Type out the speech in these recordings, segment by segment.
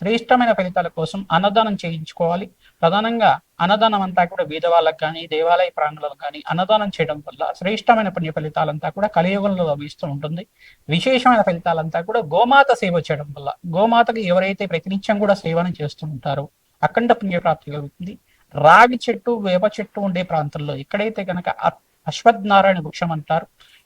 శ్రేష్టమైన ఫలితాల కోసం అన్నదానం చేయించుకోవాలి. ప్రధానంగా అన్నదానం అంతా కూడా బీద వాళ్ళకి కానీ దేవాలయ ప్రాంగణాలకు కానీ అన్నదానం చేయడం వల్ల శ్రేష్టమైన పుణ్య ఫలితాలంతా కూడా కలియుగంలో లభిస్తూ ఉంటుంది. విశేషమైన ఫలితాలంతా కూడా గోమాత సేవ చేయడం వల్ల గోమాతకి ఎవరైతే ప్రతినిత్యం కూడా సేవను చేస్తూ ఉంటారో అఖండ పుణ్యప్రాప్తి కలుగుతుంది. రాగి చెట్టు వేప చెట్టు ఉండే ప్రాంతంలో ఎక్కడైతే కనుక అశ్వత్థనారాయణ వృక్షం అంటారు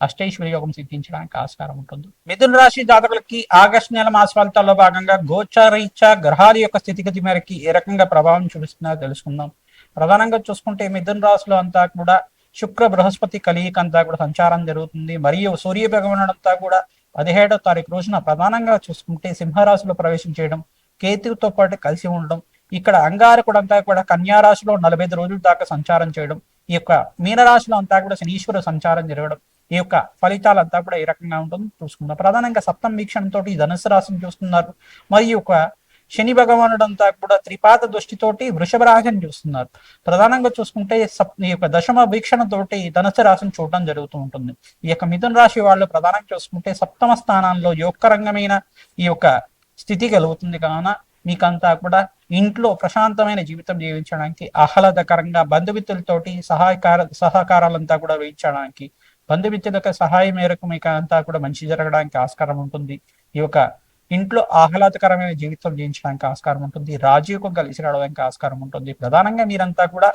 అష్టైశ్వర్య యోగం సిద్ధించడానికి ఆస్కారం ఉంటుంది. మిథున రాశి జాతకులకి ఆగస్టు నెల మాస ఫలితాల్లో భాగంగా గోచారీత్యా గ్రహాల యొక్క స్థితిగతి మేరకి ఏ రకంగా ప్రభావం చూపిస్తున్నారో తెలుసుకుందాం. ప్రధానంగా చూసుకుంటే మిథున రాశిలో అంతా కూడా శుక్ర బృహస్పతి కలియిక అంతా కూడా సంచారం జరుగుతుంది. మరియు సూర్య భగవానుడు అంతా కూడా పదిహేడో తారీఖు రోజున ప్రధానంగా చూసుకుంటే సింహరాశిలో ప్రవేశం చేయడం కేతువుతో పాటు కలిసి ఉండడం ఇక్కడ అంగారకుడు అంతా కూడా కన్యారాశిలో నలభై ఐదు రోజుల దాకా సంచారం చేయడం ఈ యొక్క మీనరాశిలో అంతా కూడా శనీశ్వర సంచారం జరగడం ఈ యొక్క ఫలితాలంతా కూడా ఏ రకంగా ఉంటుందో. చూసుకుందాం. ప్రధానంగా సప్తం వీక్షణంతో ధనుసు రాశిని చూస్తున్నారు. మరియు ఒక శని భగవానుడు అంతా కూడా త్రిపాత దృష్టితోటి వృషభ రాశిని చూస్తున్నారు. ప్రధానంగా చూసుకుంటే సప్ ఈ యొక్క దశమ వీక్షణతోటి ధనుసు రాశిని చూడడం జరుగుతూ ఉంటుంది. ఈ యొక్క మిథున రాశి వాళ్ళు ప్రధానంగా చూసుకుంటే సప్తమ స్థానంలో యోగకరంగమైన ఈ యొక్క స్థితి కలుగుతుంది కావున మీకంతా కూడా ఇంట్లో ప్రశాంతమైన జీవితం జీవించడానికి ఆహ్లాదకరంగా బంధుమిత్రులతోటి సహాయకార సహకారాలంతా కూడా వేయించడానికి బంధుమిత్రుల యొక్క సహాయం మేరకు మీకు అంతా కూడా మంచి జరగడానికి ఆస్కారం ఉంటుంది. ఈ యొక్క ఇంట్లో ఆహ్లాదకరమైన జీవితం జీవించడానికి ఆస్కారం ఉంటుంది. రాజీవ్కం కలిసి రావడానికి ఆస్కారం ఉంటుంది. ప్రధానంగా మీరంతా కూడా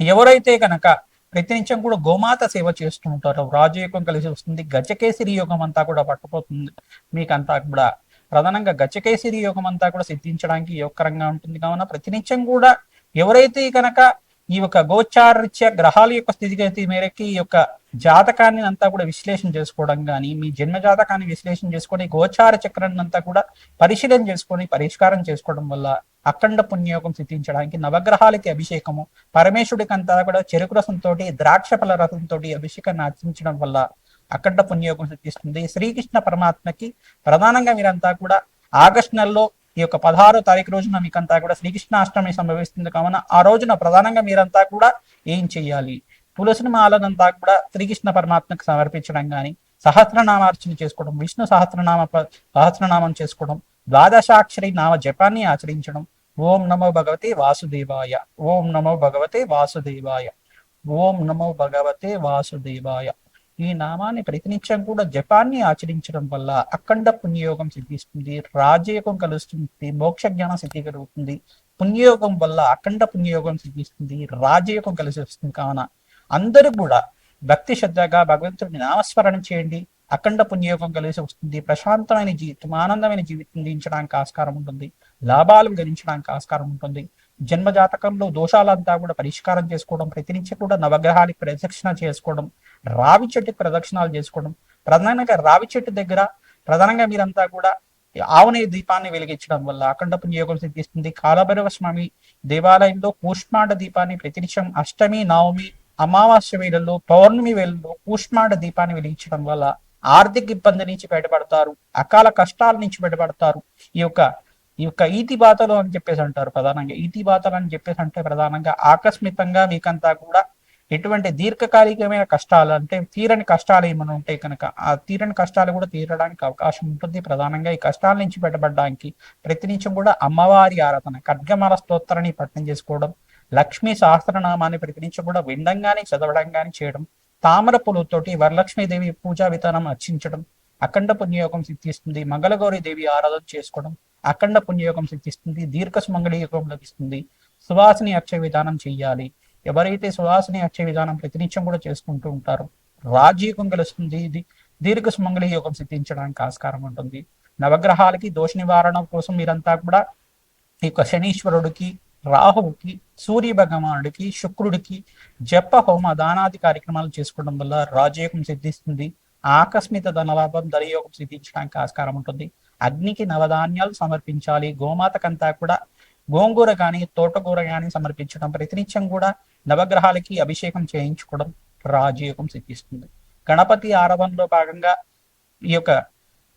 ఎవరైతే కనుక ప్రతినిత్యం కూడా గోమాత సేవ చేస్తూ ఉంటారో రాజయోగం కలిసి వస్తుంది. గజకేసరి యోగం అంతా కూడా పట్టుకుపోతుంది మీకంతా కూడా ప్రధానంగా గజకేసరి యోగం అంతా కూడా సిద్ధించడానికి యోగకరంగా ఉంటుంది. కావున ప్రతినిత్యం కూడా ఎవరైతే కనుక ఈ యొక్క గోచారరీత్య గ్రహాల యొక్క స్థితిగతి మేరకి ఈ యొక్క జాతకాన్ని అంతా కూడా విశ్లేషణ చేసుకోవడం కానీ మీ జన్మ జాతకాన్ని విశ్లేషణ చేసుకొని గోచార చక్రాన్ని అంతా కూడా పరిశీలన చేసుకొని పరిష్కారం చేసుకోవడం వల్ల అఖండ పుణ్యయోగం సిద్ధించడానికి నవగ్రహాలకి అభిషేకము పరమేశ్వరుడికి అంతా కూడా చెరుకు రసంతో ద్రాక్ష ఫల రసంతో అభిషేకాన్ని ఆచరించడం వల్ల అఖండ పుణ్యయోగం సిద్ధిస్తుంది. శ్రీకృష్ణ పరమాత్మకి ప్రధానంగా మీరంతా కూడా ఆగస్ట్ నెలలో ఈ యొక్క పదహారో తారీఖు రోజున మీకంతా కూడా శ్రీకృష్ణాష్టమి సంభవిస్తుంది. కావున ఆ రోజున ప్రధానంగా మీరంతా కూడా ఏం చెయ్యాలి? తులసిని మాలనంతా కూడా శ్రీకృష్ణ పరమాత్మకు సమర్పించడం కానీ సహస్రనామార్చన చేసుకోవడం విష్ణు సహస్రనామ ప- సహస్రనామం చేసుకోవడం ద్వాదశాక్షరి నామ జపాన్ని ఆచరించడం ఓం నమో భగవతే వాసుదేవాయ ఓం నమో భగవతే వాసుదేవాయ ఓం నమో భగవతే వాసుదేవాయ. ఈ నామాన్ని ప్రతినిత్యం కూడా జపాన్ని ఆచరించడం వల్ల అఖండ పుణ్యయోగం సిద్ధిస్తుంది రాజయోగం కలుస్తుంది మోక్ష జ్ఞాన సిద్ధి కలుగుతుంది పుణ్యయోగం వల్ల అఖండ పుణ్యయోగం సిద్ధిస్తుంది రాజయోగం కలిసి వస్తుంది కావున అందరూ కూడా భక్తి శ్రద్ధగా భగవంతుడిని నామస్మరణ చేయండి. అఖండ పుణ్యయోగం కలిసి వస్తుంది ప్రశాంతమైన జీవితం ఆనందమైన జీవితం జీవించడానికి ఆస్కారం ఉంటుంది లాభాలు గణించడానికి ఆస్కారం ఉంటుంది. జన్మ జాతకంలో దోషాలంతా కూడా పరిష్కారం చేసుకోవడం ప్రతినిత్యం కూడా నవగ్రహానికి ప్రదక్షిణ చేసుకోవడం రావి చెట్టు ప్రదక్షిణాలు చేసుకోవడం. ప్రధానంగా రావి చెట్టు దగ్గర ప్రధానంగా మీరంతా కూడా ఆవునే దీపాన్ని వెలిగించడం వల్ల అఖండ పుణ్యయోగం సిద్ధిస్తుంది. కాలభైరవ స్వామి దేవాలయంలో కూష్మాండ దీపాన్ని ప్రతినిత్యం అష్టమి నవమి అమావాస్య వేళల్లో పౌర్ణమి వేళల్లో కూష్మాండ దీపాన్ని వెలిగించడం వల్ల ఆర్థిక ఇబ్బంది నుంచి బయటపడతారు. అకాల కష్టాల నుంచి బయటపడతారు. ఈ యొక్క ఈ యొక్క ఈతి బాతలు అని చెప్పేసి అంటారు ప్రధానంగా. ఈతి బాతలు అని చెప్పేసి అంటే ప్రధానంగా ఆకస్మికంగా మీకంతా కూడా ఎటువంటి దీర్ఘకాలికమైన కష్టాలు అంటే తీరని కష్టాలు ఏమైనా ఉంటాయి కనుక ఆ తీరని కష్టాలు కూడా తీరడానికి అవకాశం ఉంటుంది. ప్రధానంగా ఈ కష్టాల నుంచి బయటపడడానికి ప్రతినిత్యం కూడా అమ్మవారి ఆరాధన ఖడ్గమాల స్తోత్రాన్ని పట్టణం చేసుకోవడం లక్ష్మీ సహస్రనామాన్ని ప్రతినిత్యం కూడా విండంగానే చదవడం కానీ చేయడం తామర పూలతోటి వరలక్ష్మీదేవి పూజా విధానం అర్చించడం అఖండ పుణ్యయోగం సిద్ధిస్తుంది మంగళగౌరి దేవి ఆరాధన చేసుకోవడం అఖండ పుణ్యయోగం సిద్ధిస్తుంది దీర్ఘ సుమంగళ యోగం లభిస్తుంది సువాసిని అర్చ విధానం చెయ్యాలి. ఎవరైతే సువాసిని అక్షయ విధానం ప్రతినిత్యం కూడా చేసుకుంటూ ఉంటారో రాజయోగం కలుస్తుంది. ఇది దీర్ఘ సుమంగళి యోగం సిద్ధించడానికి ఆస్కారం ఉంటుంది. నవగ్రహాలకి దోష నివారణ కోసం మీరంతా కూడా ఈ యొక్క శనీశ్వరుడికి రాహువుకి సూర్య భగవానుడికి శుక్రుడికి జప హోమ దానాది కార్యక్రమాలు చేసుకోవడం వల్ల రాజయోగం సిద్ధిస్తుంది. ఆకస్మిక ధనలాభం ధనయోగం సిద్ధించడానికి ఆస్కారం ఉంటుంది. అగ్నికి నవధాన్యాలు సమర్పించాలి. గోమాతకంతా కూడా గోంగూర కానీ తోటకూర కానీ సమర్పించడం ప్రతినిత్యం కూడా నవగ్రహాలకి అభిషేకం చేయించుకోవడం రాజయోగం సిద్ధిస్తుంది. గణపతి ఆరవంలో భాగంగా ఈ యొక్క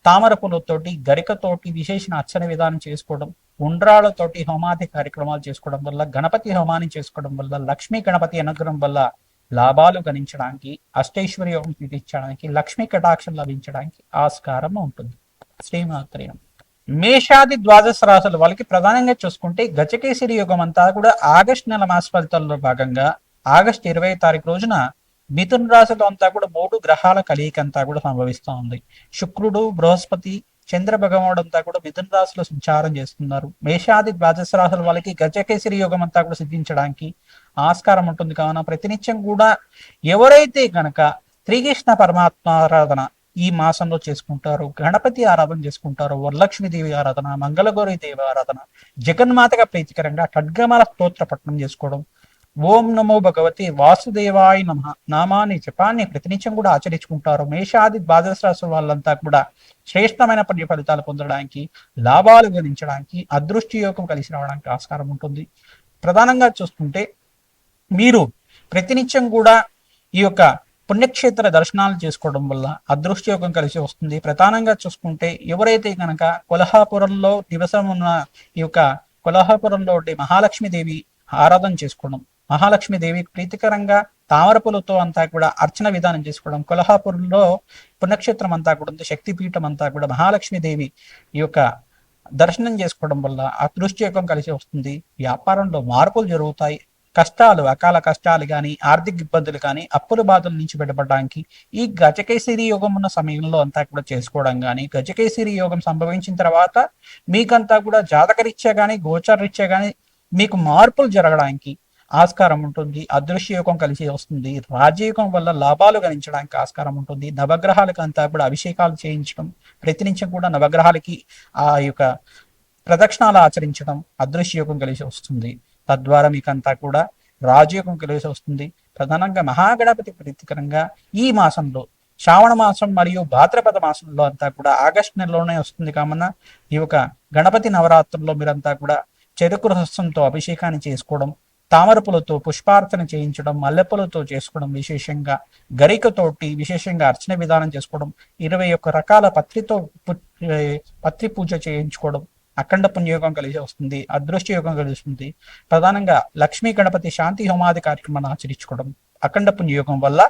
తామర పూలతోటి గరికతోటి విశేషణ అర్చన విధానం చేసుకోవడం ఉండ్రాలతోటి హోమాది కార్యక్రమాలు చేసుకోవడం వల్ల గణపతి హోమాన్ని చేసుకోవడం వల్ల లక్ష్మీ గణపతి అనుగ్రహం వల్ల లాభాలు గణించడానికి అష్టైశ్వర్యోగం తీర్చడానికి లక్ష్మీ కటాక్షం లభించడానికి ఆస్కారం ఉంటుంది. శ్రీమాత్రేయం. మేషాది ద్వాదశ రాసులు వాళ్ళకి ప్రధానంగా చూసుకుంటే గజకేసరి యోగం అంతా కూడా ఆగస్ట్ నెల మాస ఫలితాల్లో భాగంగా ఆగస్ట్ ఇరవై తారీఖు రోజున మిథున రాశిలో అంతా కూడా మూడు గ్రహాల కలయిక అంతా కూడా సంభవిస్తూ ఉంది. శుక్రుడు బృహస్పతి చంద్ర భగవానుడు అంతా కూడా మిథున రాశిలో సంచారం చేస్తున్నారు. మేషాది ద్వాదశ రాశుల వాళ్ళకి గజకేసరి యోగం అంతా కూడా సిద్ధించడానికి ఆస్కారం ఉంటుంది. కావున ప్రతినిత్యం కూడా ఎవరైతే గనక శ్రీకృష్ణ పరమాత్మ ఆరాధన ఈ మాసంలో చేసుకుంటారు గణపతి ఆరాధన చేసుకుంటారు వరలక్ష్మీదేవి ఆరాధన మంగళగౌరి దేవి ఆరాధన జగన్మాతగా ప్రీతికరంగా ఖడ్గమాల స్తోత్ర పట్టణం చేసుకోవడం ఓం నమో భగవతి వాసుదేవాయ నమ నామాన్ని జపాన్ని ప్రతినిత్యం కూడా ఆచరించుకుంటారు. మేషాది ద్వాదశ వాళ్ళంతా కూడా శ్రేష్టమైన పుణ్య ఫలితాలు పొందడానికి లాభాలు గణించడానికి అదృష్టి యోగం కలిసి రావడానికి ఆస్కారం ఉంటుంది. ప్రధానంగా చూసుకుంటే మీరు ప్రతినిత్యం కూడా ఈ యొక్క పుణ్యక్షేత్ర దర్శనాలు చేసుకోవడం వల్ల అదృష్టయోగం కలిసి వస్తుంది. ప్రధానంగా చూసుకుంటే ఎవరైతే కనుక కొల్హాపురంలో నివసం ఉన్న ఈ యొక్క కొల్హాపురంలో ఉండే మహాలక్ష్మీదేవి ఆరాధన చేసుకోవడం మహాలక్ష్మీదేవి ప్రీతికరంగా తామరపులతో అంతా కూడా అర్చన విధానం చేసుకోవడం కొల్హాపురంలో పుణ్యక్షేత్రం అంతా కూడా ఉంది శక్తిపీఠం అంతా కూడా మహాలక్ష్మీదేవి ఈ యొక్క దర్శనం చేసుకోవడం వల్ల అదృష్టయోగం కలిసి వస్తుంది. వ్యాపారంలో మార్పులు జరుగుతాయి. కష్టాలు అకాల కష్టాలు కానీ ఆర్థిక ఇబ్బందులు కానీ అప్పుల బాధల నుంచి బయటపడడానికి ఈ గజకేసరి యోగం ఉన్న సమయంలో అంతా కూడా చేసుకోవడం కానీ గజకేసరి యోగం సంభవించిన తర్వాత మీకంతా కూడా జాతకరీత్యా కానీ గోచరరీత్యా కానీ మీకు మార్పులు జరగడానికి ఆస్కారం ఉంటుంది. అదృశ్య యోగం కలిసి వస్తుంది. రాజయోగం వల్ల లాభాలు గణించడానికి ఆస్కారం ఉంటుంది. నవగ్రహాలకు అంతా కూడా అభిషేకాలు చేయించడం ప్రతినిత్యం కూడా నవగ్రహాలకి ఆ యొక్క ప్రదక్షిణాలు ఆచరించడం అదృశ్య యోగం కలిసి వస్తుంది. తద్వారా మీకంతా కూడా రాజయోగం కలిసి వస్తుంది ప్రధానంగా మహాగణపతి ప్రీతికరంగా ఈ మాసంలో శ్రావణ మాసం మరియు భాద్రపద మాసంలో అంతా కూడా ఆగస్టు నెలలోనే వస్తుంది. కామన్న ఈ యొక్క గణపతి నవరాత్రుల్లో మీరంతా కూడా చెరుకు రసంతో అభిషేకాన్ని చేసుకోవడం తామరపులతో పుష్పార్చన చేయించడం మల్లెపూలతో చేసుకోవడం విశేషంగా గరికతోటి విశేషంగా అర్చన విధానం చేసుకోవడం ఇరవై ఒక్క రకాల పత్రితో పత్రి పూజ చేయించుకోవడం అఖండ పుణ్యయోగం కలిసి వస్తుంది అదృష్ట యోగం కలుస్తుంది ప్రధానంగా లక్ష్మీ గణపతి శాంతి హోమాది కార్యక్రమాన్ని ఆచరించుకోవడం అఖండ పుణ్యయోగం వల్ల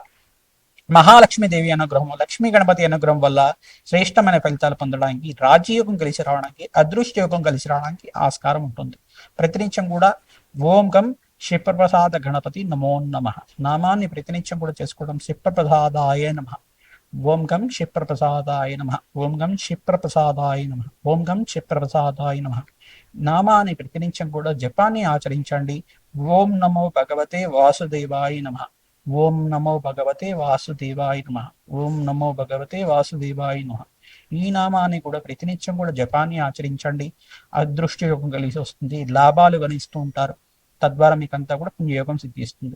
మహాలక్ష్మీదేవి అనుగ్రహం లక్ష్మీ గణపతి అనుగ్రహం వల్ల శ్రేష్టమైన ఫలితాలు పొందడానికి రాజయోగం కలిసి రావడానికి అదృష్ట యోగం కలిసి రావడానికి ఆస్కారం ఉంటుంది. ప్రతినిత్యం కూడా ఓం గం క్షిప్రప్రసాద గణపతి నమో నమ. నామాన్ని ప్రతినిత్యం కూడా చేసుకోవడం శివప్రసాదాయ నమ. ఓం గం క్షిప్రప్రసాదాయ నమ. ఓం గం క్షిప్రప్రసాదాయ నమ. ఓం గం క్షిప్రప్రసాదాయ నమ. నామాన్ని ప్రతినిత్యం కూడా జపాన్ని ఆచరించండి. ఓం నమో భగవతే వాసుదేవాయ నమ. ఓం నమో భగవతే వాసుదేవాయ నమ. ఓం నమో భగవతే వాసుదేవాయ నమ. ఈ నామాన్ని కూడా ప్రతినిత్యం కూడా జపాన్ని ఆచరించండి. అదృష్ట యోగం కలిసి వస్తుంది. లాభాలు గణిస్తూ ఉంటారు. తద్వారా మీకు అంతా కూడా పుణ్యయోగం సిద్ధిస్తుంది.